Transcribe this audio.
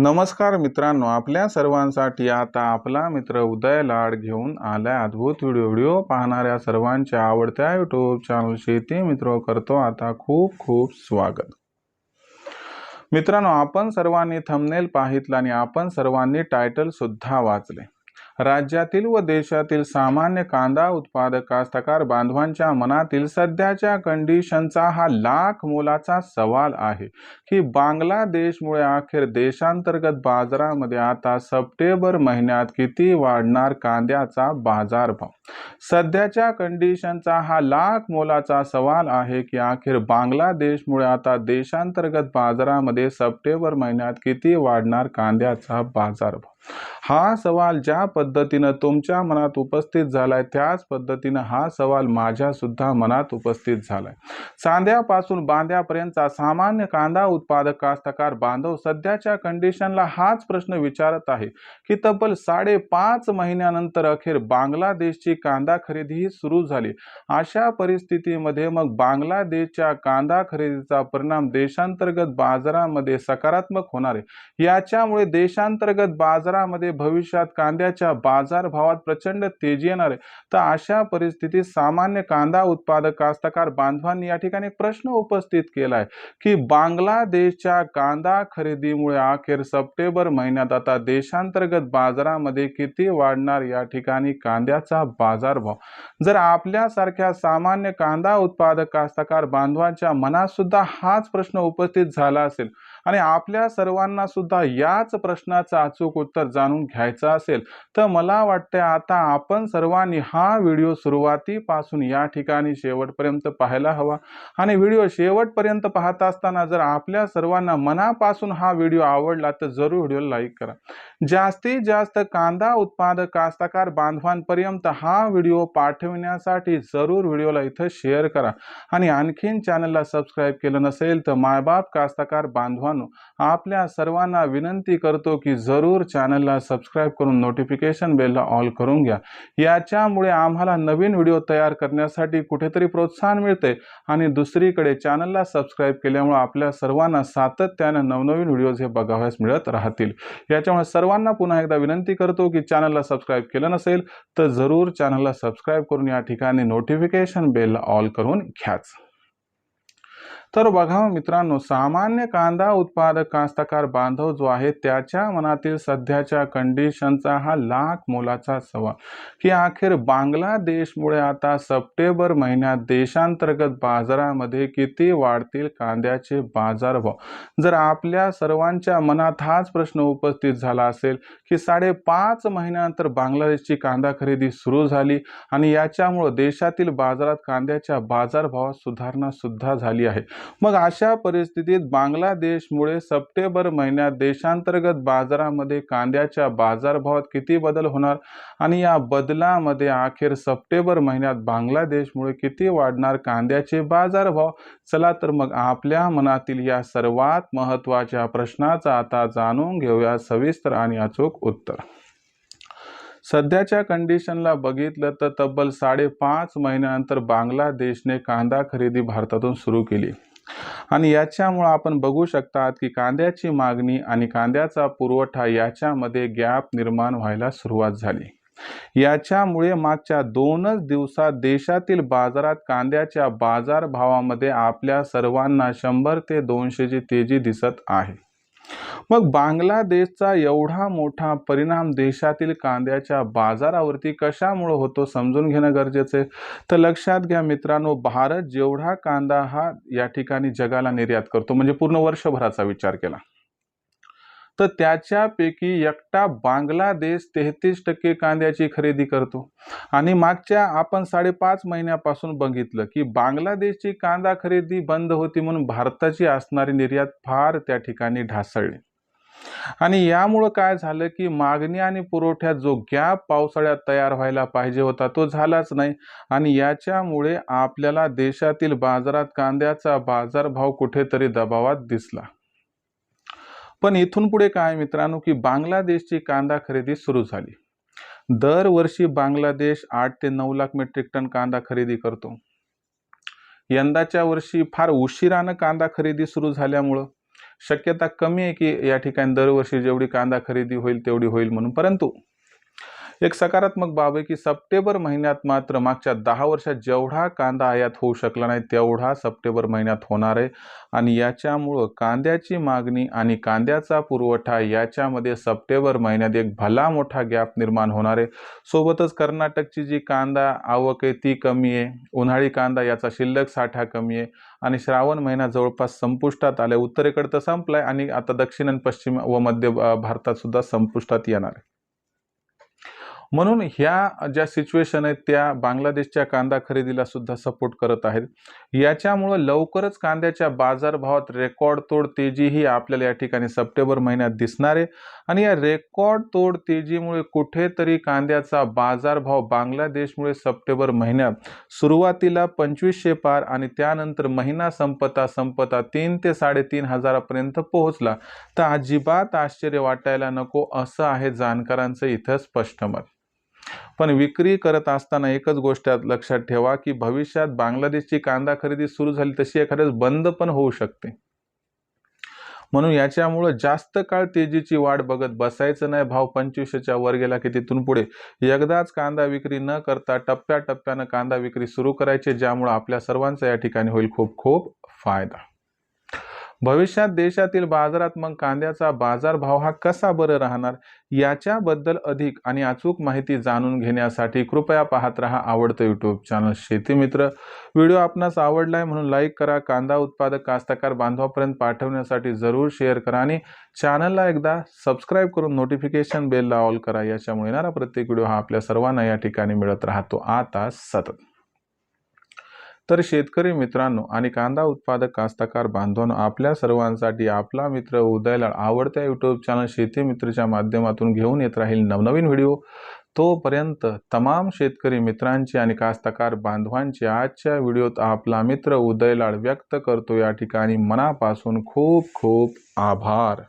नमस्कार मित्रांनो आपल्या सर्वांसाठी आता आपला मित्र उदय लाड घेऊन आलाय अद्भुत व्हिडिओ. व्हिडिओ पाहणाऱ्या सर्वांच्या आवडत्या यूट्यूब चॅनल शेती मित्र करतो आता खूप खूप स्वागत. मित्रांनो आपण सर्वांनी थंबनेल पाहितलं आणि आपण सर्वांनी टायटल सुद्धा वाचले. राज्यातील व देशातील सामान्य कांदा उत्पादक कास्तकार बांधवांच्या मनातील सध्याच्या कंडिशनचा हा लाख मोलाचा सवाल आहे की बांगलादेशमुळे अखेर देशांतर्गत बाजारामध्ये आता सप्टेंबर महिन्यात किती वाढणार कांद्याचा बाजारभाव? सध्याच्या कंडिशनचा हा लाख मोलाचा सवाल आहे की अखेर बांगलादेशमुळे आता देशांतर्गत बाजारामध्ये सप्टेंबर महिन्यात किती वाढणार कांद्याचा बाजारभाव? हा सवाल ज्या पद्धतीनं तुमच्या मनात उपस्थित झालाय त्याच पद्धतीनं हा सवाल माझ्या सुद्धा मनात उपस्थित झालाय. सांध्यापासून बांध्यापर्यंतचा सामान्य कांदा उत्पादक कास्तकार बांधव सध्याच्या कंडिशनला हाच प्रश्न विचारत आहे की तब्बल साडेपाच महिन्यानंतर अखेर बांगलादेशची कांदा खरेदीही सुरू झाली. अशा परिस्थितीमध्ये मग बांगलादेशच्या कांदा खरेदीचा परिणाम देशांतर्गत बाजारामध्ये सकारात्मक होणार आहे. याच्यामुळे देशांतर्गत बाजार बाजारामध्ये भविष्यात कांद्याच्या बाजारभावात प्रचंड तेजी येणार आहे. तर अशा परिस्थितीत सामान्य कांदा उत्पादक कास्तकार बांधवांनी या ठिकाणी प्रश्न उपस्थित केला आहे की बांगलादेशच्या कांदा खरेदीमुळे अखेर सप्टेंबर महिन्यात आता देशांतर्गत बाजारामध्ये किती वाढणार या ठिकाणी कांद्याचा बाजारभाव? जर आपल्यासारख्या सामान्य कांदा उत्पादक कास्तकार बांधवांच्या मनात सुद्धा हाच प्रश्न उपस्थित झाला असेल आणि आपल्या सर्वांना सुद्धा याच प्रश्नाचं अचूक उत्तर जाणून घ्यायचं असेल तर मला वाटतं आता आपण सर्वांनी हा व्हिडिओ सुरुवातीपासून या ठिकाणी शेवटपर्यंत पाहायला हवा. आणि व्हिडिओ शेवटपर्यंत पाहत असताना जर आपल्या सर्वांना मनापासून हा व्हिडिओ आवडला तर जरूर व्हिडिओला लाईक करा. जास्तीत जास्त कांदा उत्पादक कास्तकार बांधवांपर्यंत हा व्हिडिओ पाठविण्यासाठी जरूर व्हिडिओला इथं शेअर करा. आणि आणखीन चॅनलला सबस्क्राईब केलं नसेल तर मायबाप कास्तकार मित्रांनो आपल्या सर्वांना विनंती करतो की जरूर चॅनलला सबस्क्राईब करून नोटिफिकेशन बेलला ऑल करून घ्या. याच्यामुळे आम्हाला नवीन व्हिडिओ तयार करण्यासाठी कुठेतरी प्रोत्साहन मिळते आणि दुसरीकडे चॅनलला सबस्क्राईब केल्यामुळे आपल्या सर्वांना सातत्यानं नवनवीन व्हिडिओज हे बघावयास मिळत राहतील. याच्यामुळे सर्वांना पुन्हा एकदा विनंती करतो की चॅनलला सबस्क्राईब केलं नसेल तर जरूर चॅनलला सबस्क्राईब करून या ठिकाणी नोटिफिकेशन बेलला ऑल करून घ्याच. तर बघा मित्रांनो सामान्य कांदा उत्पादक कास्तकार बांधव जो आहे त्याच्या मनातील सध्याच्या कंडिशनचा हा लाख मोलाचा सवाल. की अखेर बांगलादेशमुळे आता सप्टेंबर महिन्यात देशांतर्गत बाजारामध्ये किती वाढतील कांद्याचे बाजारभाव? जर आपल्या सर्वांच्या मनात हाच प्रश्न उपस्थित झाला असेल की साडेपाच महिन्यानंतर बांगलादेशची कांदा खरेदी सुरू झाली आणि याच्यामुळं देशातील बाजारात कांद्याच्या बाजारभावात सुधारणा सुद्धा झाली आहे. मग अशा परिस्थितीत बांगलादेशमुळे सप्टेंबर महिन्यात देशांतर्गत बाजारामध्ये कांद्याच्या बाजारभावात किती बदल होणार? आणि या बदलामध्ये अखेर सप्टेंबर महिन्यात बांगलादेशमुळे किती वाढणार कांद्याचे बाजारभाव? चला तर मग आपल्या मनातील या सर्वात महत्त्वाच्या प्रश्नाचा आता जाणून घेऊया सविस्तर आणि अचूक उत्तर. सध्याच्या कंडिशनला बघितलं तर तब्बल साडेपाच महिन्यानंतर बांगलादेशने कांदा खरेदी भारतातून सुरू केली. आणि याच्यामुळं आपण बघू शकतात की कांद्याची मागणी आणि कांद्याचा पुरवठा याच्यामध्ये गॅप निर्माण व्हायला सुरुवात झाली. याच्यामुळे मागच्या दोनच दिवसात देशातील बाजारात कांद्याच्या बाजारभावामध्ये आपल्या सर्वांना शंभर ते दोनशेची तेजी दिसत आहे. मग बांगलादेशचा एवढा मोठा परिणाम देशातील कांद्याच्या बाजारावरती कशामुळं होतो समजून घेणं गरजेचं आहे? तर लक्षात घ्या मित्रांनो भारत जेवढा कांदा हा या ठिकाणी जगाला निर्यात करतो म्हणजे पूर्ण वर्षभराचा विचार केला. तर त्याच्यापैकी एकटा बांगलादेश तेहतीस टक्के कांद्याची खरेदी करतो. आणि मागच्या आपण साडेपाच महिन्यापासून बघितलं की बांगलादेशची कांदा खरेदी बंद होती म्हणून भारताची असणारी निर्यात फार त्या ठिकाणी ढासळली. आणि यामुळं काय झालं की मागणी आणि पुरवठ्यात जो गॅप पावसाळ्यात तयार व्हायला पाहिजे होता तो झालाच नाही. आणि याच्यामुळे आपल्याला देशातील बाजारात कांद्याचा बाजारभाव कुठेतरी दबावात दिसला. पण इथून पुढे काय मित्रांनो की बांगलादेशची कांदा खरेदी सुरू झाली. दरवर्षी बांगलादेश आठ ते नऊ लाख मेट्रिक टन कांदा खरेदी करतो. यंदाच्या वर्षी फार उशिरानं कांदा खरेदी सुरू झाल्यामुळं शक्यता कमी आहे की या ठिकाणी दरवर्षी जेवढी कांदा खरेदी होईल तेवढी होईल म्हणून. परंतु एक सकारात्मक बाब आहे की सप्टेंबर महिन्यात मात्र मागच्या दहा वर्षात जेवढा कांदा आयात होऊ शकला नाही तेवढा सप्टेंबर महिन्यात होणार आहे. आणि याच्यामुळं कांद्याची मागणी आणि कांद्याचा पुरवठा याच्यामध्ये सप्टेंबर महिन्यात एक भला मोठा गॅप निर्माण होणार आहे. सोबतच कर्नाटकची जी कांदा आवक आहे ती कमी आहे. उन्हाळी कांदा याचा शिल्लक साठा कमी आहे. आणि श्रावण महिना जवळपास संपुष्टात आलाय. उत्तरेकडे तर संपलाय आणि आता दक्षिण आणि पश्चिम व मध्य भारतात सुद्धा संपुष्टात येणार आहे. म्हणून ह्या ज्या सिच्युएशन आहेत त्या बांगलादेशच्या कांदा खरेदीला सुद्धा सपोर्ट करत आहेत. याच्यामुळं लवकरच कांद्याच्या बाजारभावात रेकॉर्ड तोड तेजीही आपल्याला या ठिकाणी सप्टेंबर महिन्यात दिसणार आहे. आणि या रेकॉर्ड तोड तेजीमुळे कुठेतरी कांद्याचा बाजारभाव बांगलादेशमुळे सप्टेंबर महिन्यात सुरुवातीला पंचवीसशे पार आणि त्यानंतर महिना संपता संपता तीन ते साडेतीन हजारापर्यंत पोहोचला. तर अजिबात आश्चर्य वाटायला नको असं आहे जाणकारांचं इथं स्पष्ट मत. पण विक्री करत असताना एकच गोष्ट लक्षात ठेवा की भविष्यात बांगलादेशची कांदा खरेदी सुरू झाली तशी एखाद्याच बंद पण होऊ शकते. म्हणून याच्यामुळं जास्त काळ तेजीची वाट बघत बसायचं नाही. भाव पंचवीसच्या वर गेला की तिथून पुढे. एकदाच कांदा विक्री न करता टप्प्याटप्प्यानं कांदा विक्री सुरू करायची ज्यामुळं आपल्या सर्वांचा या ठिकाणी होईल खूप खूप फायदा. भविष्यात देशातील बाजारात मग कांद्याचा बाजारभाव हा कसा बरं राहणार? याच्याबद्दल अधिक आणि अचूक माहिती जाणून घेण्यासाठी कृपया पाहत रहा आवडतं यूट्यूब चॅनल शेतीमित्र व्हिडिओ आपणास आवडलाय म्हणून लाईक करा. कांदा उत्पादक कास्तकार बांधवापर्यंत पाठवण्यासाठी जरूर शेअर करा आणि चॅनलला एकदा सबस्क्राईब करून नोटिफिकेशन बेलला ऑल करा. याच्यामुळे येणारा प्रत्येक व्हिडिओ हा आपल्या सर्वांना या ठिकाणी मिळत राहतो. आता सतत. तर शेतकरी मित्रांनो आणि कांदा उत्पादक कास्तकार बांधवांनो आपल्या सर्वांसाठी आपला मित्र उदयलाल आवडत्या यूट्यूब चॅनल शेती मित्रच्या माध्यमातून घेऊन येत राहील नवनवीन व्हिडिओ. तोपर्यंत तमाम शेतकरी मित्रांची आणि कास्तकार बांधवांची आजच्या व्हिडिओत आपला मित्र उदयलाळ व्यक्त करतो या ठिकाणी मनापासून खूप खूप आभार.